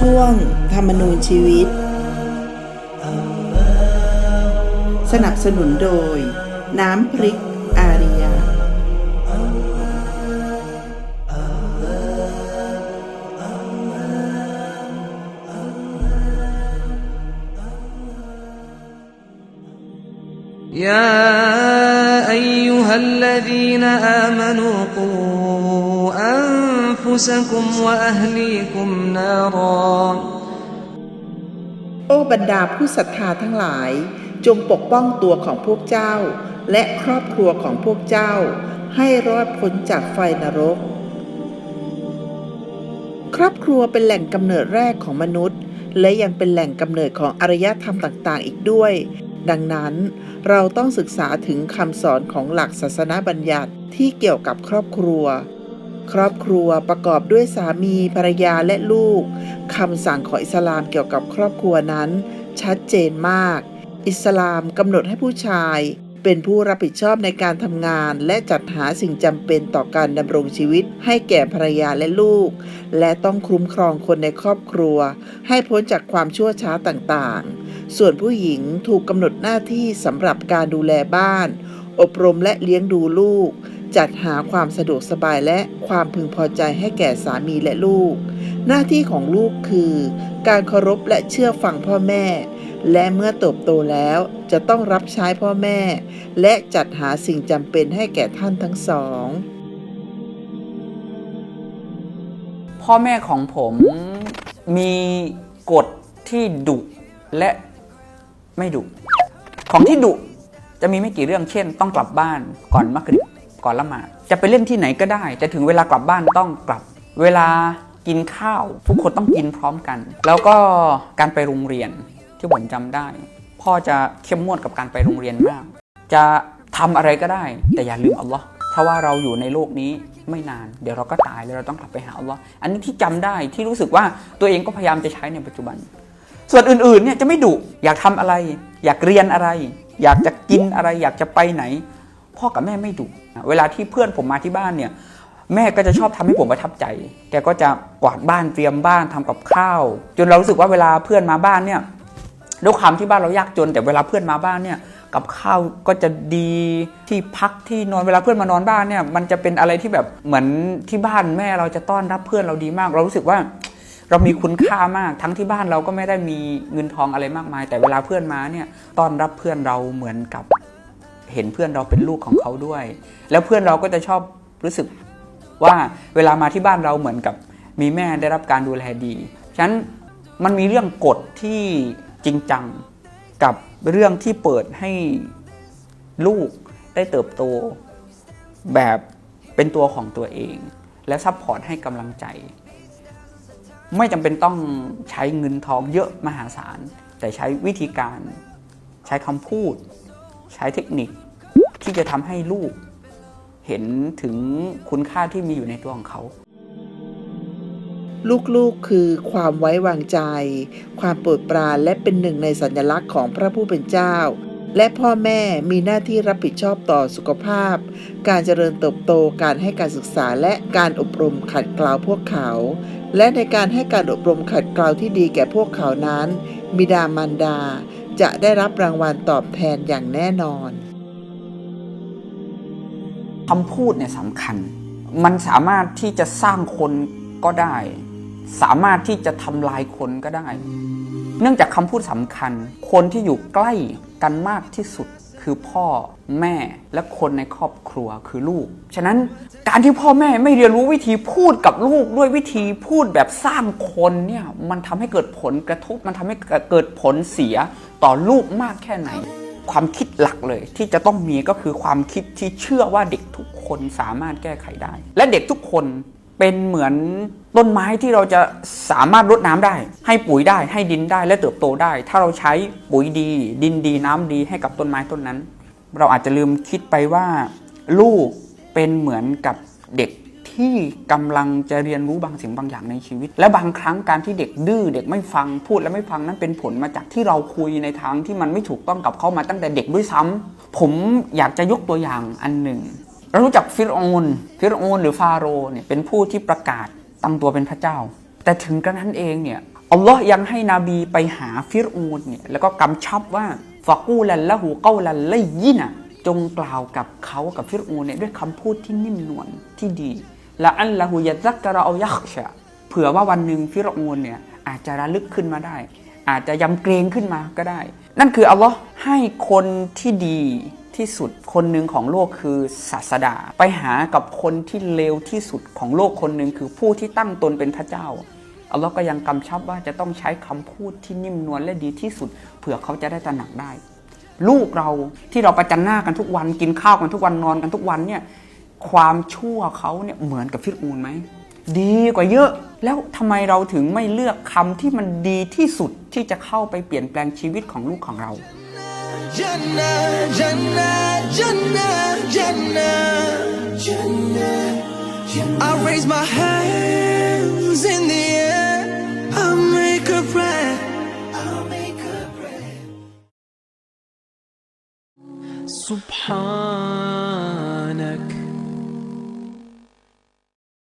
ช่วงธรรมนูญชีวิต สนับสนุนโดย น้ำพริกอาริยา يا أيها الذين آمنوا قوا أنفسكم وأهليكم نارا โอ้บรรดาผู้ศรัทธาทั้งหลาย จงปกป้องตัวของพวกเจ้า และครอบครัวของพวกเจ้า ให้รอดพ้นจากไฟนรก ครอบครัวเป็นแหล่งกำเนิดแรกของมนุษย์ และยังเป็นแหล่งกำเนิดของอารยธรรมต่างๆ อีกด้วย ดังนั้นเราต้องศึกษาถึงคำสอนของหลักศาสนาบัญญัติที่เกี่ยวกับครอบครัว ครอบครัวประกอบด้วยสามีภรรยาและลูกคำสั่งของอิสลามเกี่ยวกับครอบครัวนั้น ชัดเจนมาก อิสลามกำหนดให้ผู้ชาย เป็นผู้รับผิดชอบในการทำงาน และจัดหาสิ่งจำเป็นต่อการดำรงชีวิต ให้แก่ภรรยาและลูก และต้องคุ้มครองคนในครอบครัว ให้พ้นจากความชั่วช้าต่างๆ ส่วนผู้หญิงถูกกำหนดหน้าที่สำหรับการดูแลบ้าน อบรมและเลี้ยงดูลูก จัดหาความสะดวกสบายและความพึงพอใจให้แก่สามีและลูก หน้าที่ของลูกคือ การเคารพและเชื่อฟังพ่อแม่ และเมื่อเติบโตแล้วจะต้องรับใช้พ่อแม่ และจัดหาสิ่งจำเป็นให้แก่ท่านทั้งสองพ่อแม่ของผมมีกฎที่ดุและไม่ดุของที่ดุจะมีไม่กี่เรื่องเช่น ต้องกลับบ้านก่อนมักริบ ก่อนละหมาดจะไปเล่นที่ไหนก็ได้ แต่ถึงเวลากลับบ้านต้องกลับ เวลากินข้าว ทุกคนต้องกินพร้อมกัน แล้วก็การไปโรงเรียนที่ผมจำได้ พ่อจะเข้มงวดกับการไปโรงเรียนมาก จะทำอะไรก็ได้ แต่อย่าลืมอัลลอฮ์เพราะว่าเราอยู่ในโลกนี้ไม่นาน เดี๋ยวเราก็ตายแล้วเราต้องกลับไปหาอัลลอฮ์อันนี้ที่จำได้ที่รู้สึกว่าตัวเองก็พยายามจะใช้ในปัจจุบัน ส่วนอื่นๆเนี่ยจะไม่ดุอยากทำอะไร อยากเรียนอะไร อยากจะกินอะไร อยากจะไปไหน พ่อกับแม่ไม่ดุเวลาที่เพื่อนผมมาที่บ้านเนี่ย แม่ก็จะชอบทำให้ผมประทับใจ แกก็จะกวาดบ้านเตรียมบ้านทำกับข้าว จนเรารู้สึกว่าเวลาเพื่อนมาบ้านเนี่ยด้วยความที่บ้านเรายากจน แต่เวลาเพื่อนมาบ้านเนี่ยกับข้าวก็จะดีที่พักที่นอนเวลาเพื่อนมานอนบ้านเนี่ย มันจะเป็นอะไรที่แบบเหมือนที่บ้านแม่เราจะต้อนรับเพื่อนเราดีมาก เรารู้สึกว่าเรามีคุณค่ามาก ทั้งที่บ้านเราก็ไม่ได้มีเงินทองอะไรมากมาย แต่เวลาเพื่อนมาเนี่ยต้อนรับเพื่อนเราเหมือนกับ เห็นเพื่อนเราเป็นลูกของเขาด้วย แล้วเพื่อนเราก็จะชอบรู้สึกว่าเวลามาที่บ้านเราเหมือนกับมีแม่ได้รับการดูแลดีฉะนั้นมันมีเรื่องกฎที่จริงจังกับเรื่องที่เปิดให้ลูกได้เติบโต แบบเป็นตัวของตัวเอง และซัพพอร์ตให้กำลังใจ ไม่จำเป็นต้องใช้เงินทองเยอะมหาศาล แต่ใช้วิธีการ ใช้คำพูด ใช้เทคนิค ที่จะทำให้ลูกเห็นถึงคุณค่าที่มีอยู่ในตัวของเขา ลูกๆคือความไว้วางใจ ความโปรดปรานและเป็นหนึ่งในสัญลักษณ์ของพระผู้เป็นเจ้า และพ่อแม่มีหน้าที่รับผิดชอบต่อสุขภาพ การเจริญเติบโตการให้การศึกษาและการอบรมขัดเกลาพวกเขา และในการให้การอบรมขัดเกลาที่ดีแก่พวกเขานั้น บิดามารดาจะได้รับรางวัลตอบแทนอย่างแน่นอน คำพูดเนี่ยสำคัญ มันสามารถที่จะสร้างคนก็ได้ สามารถที่จะทำลายคนก็ได้ เนื่องจากคำพูดสำคัญ คนที่อยู่ใกล้กันมากที่สุดคือพ่อแม่และคนในครอบครัวคือลูก ฉะนั้นการที่พ่อแม่ไม่เรียนรู้วิธีพูดกับลูกด้วยวิธีพูดแบบสร้างคนเนี่ยมันทำให้เกิดผลกระทบมันทำให้เกิดผลเสียต่อลูกมากแค่ไหน ความคิดหลักเลย ที่จะต้องมีก็คือความคิดที่เชื่อว่าเด็กทุกคนสามารถแก้ไขได้ และเด็กทุกคนเป็นเหมือนต้นไม้ที่เราจะสามารถรดน้ำได้ ให้ปุ๋ยได้ให้ดินได้และเติบโตได้ ถ้าเราใช้ปุ๋ยดี ดินดีน้ำดีให้กับต้นไม้ต้นนั้น เราอาจจะลืมคิดไปว่า ลูกเป็นเหมือนกับเด็ก ที่กำลังจะเรียนรู้บางสิ่งบางอย่างในชีวิต และบางครั้งการที่เด็กดื้อเด็กไม่ฟังพูดและไม่ฟังนั้นเป็นผลมาจากที่เราคุยในทางที่มันไม่ถูกต้องกับเขามาตั้งแต่เด็กด้วยซ้ำผมอยากจะยกตัวอย่างอันหนึ่งเรารู้จักฟิรโอนฟิรโอนหรือฟาโรห์เนี่ยเป็นผู้ที่ประกาศตั้งตัวเป็นพระเจ้า แต่ถึงกระนั้นเองเนี่ยอัลลอฮ์ยังให้นบีไปหาฟิรโอนเนี่ยแล้วก็กำชับว่าฟะกูลันละหูเกาลันละยินะจงกล่าวกับเขากับฟิรโอนเนี่ยด้วยคำพูดที่นิ่มนวลที่ดี ละอันละหูยะซักกะเราเอายักชะเผื่อว่าวันหนึ่งฟิรอูนเนี่ยอาจจะระลึกขึ้นมาได้ อาจจะยำเกรงขึ้นมาก็ได้ นั่นคืออัลลอฮ์ให้คนที่ดีที่สุดคนหนึ่งของโลกคือศาสดา ไปหากับคนที่เลวที่สุดของโลกคนหนึ่งคือผู้ที่ตั้งตนเป็นพระเจ้าอัลลอฮ์ก็ยังกำชับว่าจะต้องใช้คำพูดที่นิ่มนวลและดีที่สุด เผื่อเขาจะได้ตระหนักได้ ลูกเราที่เราประจันหน้ากันทุกวันกินข้าวกันทุกวันนอนกันทุกวันเนี่ย ความชั่วเขาเนี่ยเหมือนกับฟิรอูนไหมดีกว่าเยอะ แล้วทำไมเราถึงไม่เลือกคำที่มันดีที่สุดที่จะเข้าไปเปลี่ยนแปลงชีวิตของลูกของเรา Jannah, Jannah, Jannah,